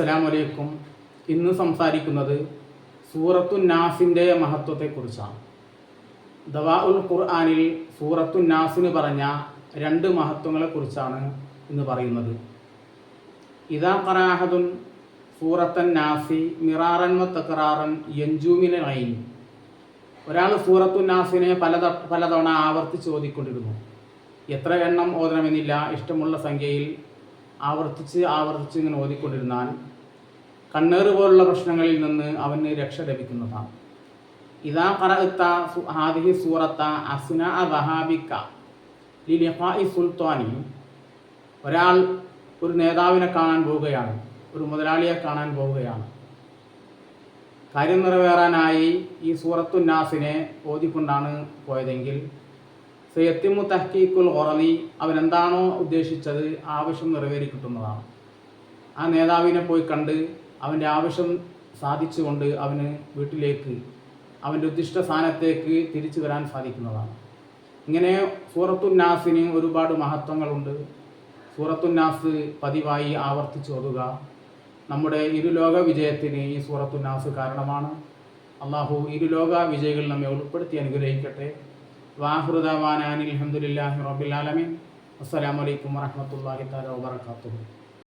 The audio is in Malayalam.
അസ്സലാമു അലൈക്കും ഇന്ന് സംസാരിക്കുന്നത് സൂറത്തു നാസിന്റെ മഹത്വത്തെക്കുറിച്ചാണ്. ദവാ ഉൽ ഖുർആാനിൽ സൂറത്തു നാസിന് പറഞ്ഞ രണ്ട് മഹത്വങ്ങളെക്കുറിച്ചാണ് ഇന്ന് പറയുന്നത്. ഇതാ കറാഹദുൻ സൂറത്തൻ നാസി മിറാറൻ തക്കറാറൻ യഞ്ചൂമിനെ ഐൻ. ഒരാൾ സൂറത്തു നാസിനെ പല പലതവണ ആവർത്തിച്ച് ഓതിക്കൊണ്ടിരുന്നു. എത്ര എണ്ണം ഓതണമെന്നില്ല ഇഷ്ടമുള്ള സംഖ്യയിൽ ആവർത്തിച്ച് ആവർത്തിച്ച് ഇങ്ങനെ ഓതിക്കൊണ്ടിരുന്നാൽ കണ്ണേറ് പോലുള്ള പ്രശ്നങ്ങളിൽ നിന്ന് അവന് രക്ഷ ലഭിക്കുന്നതാണ്. ഇതാ കറത്ത ഹാദിഹി സൂറത്ത അസ്ന വഹാബിക്ക ലിലിഫായി സുൽത്താനി. ഒരാൾ ഒരു നേതാവിനെ കാണാൻ പോവുകയാണ് ഒരു മുതലാളിയെ കാണാൻ പോവുകയാണ്. കാര്യം നിറവേറാനായി ഈ സൂറത്തുന്നാസിനെ ഓതിക്കൊണ്ടാണ് പോയതെങ്കിൽ സയത്തിമു തഹ്ക്കീക്കുൽ ഒറലി അവനെന്താണോ ഉദ്ദേശിച്ചത് ആവശ്യം നിറവേറി കിട്ടുന്നതാണ് ആ നേതാവിനെ പോയി കണ്ട് അവന്റെ ആവശ്യം സാധിച്ചുകൊണ്ട് അവന് വീട്ടിലേക്ക് അവന്റെ ഉദ്ദിഷ്ട സ്ഥാനത്തേക്ക് തിരിച്ചു വരാൻ സാധിക്കുന്നതാണ്. ഇങ്ങനെ സൂറത്തുന്നാസിന് ഒരുപാട് മഹത്വങ്ങളുണ്ട്. സൂറത്തുന്നാസ് പതിവായി ആവർത്തിച്ചു ഓതുക. നമ്മുടെ ഇരുലോക വിജയത്തിന് ഈ സൂറത്തുന്നാസ് കാരണമാണ്. അള്ളാഹു ഇരുലോക വിജയികൾ നമ്മെ ഉൾപ്പെടുത്തി അനുഗ്രഹിക്കട്ടെ. വാഹൃദവാനാനി അലഹമുല്ലാഹി റബിൻ അലമീൻ അസ്സലാമലൈക്കും വറഹമത്തല്ലാഹി താല വാത്തു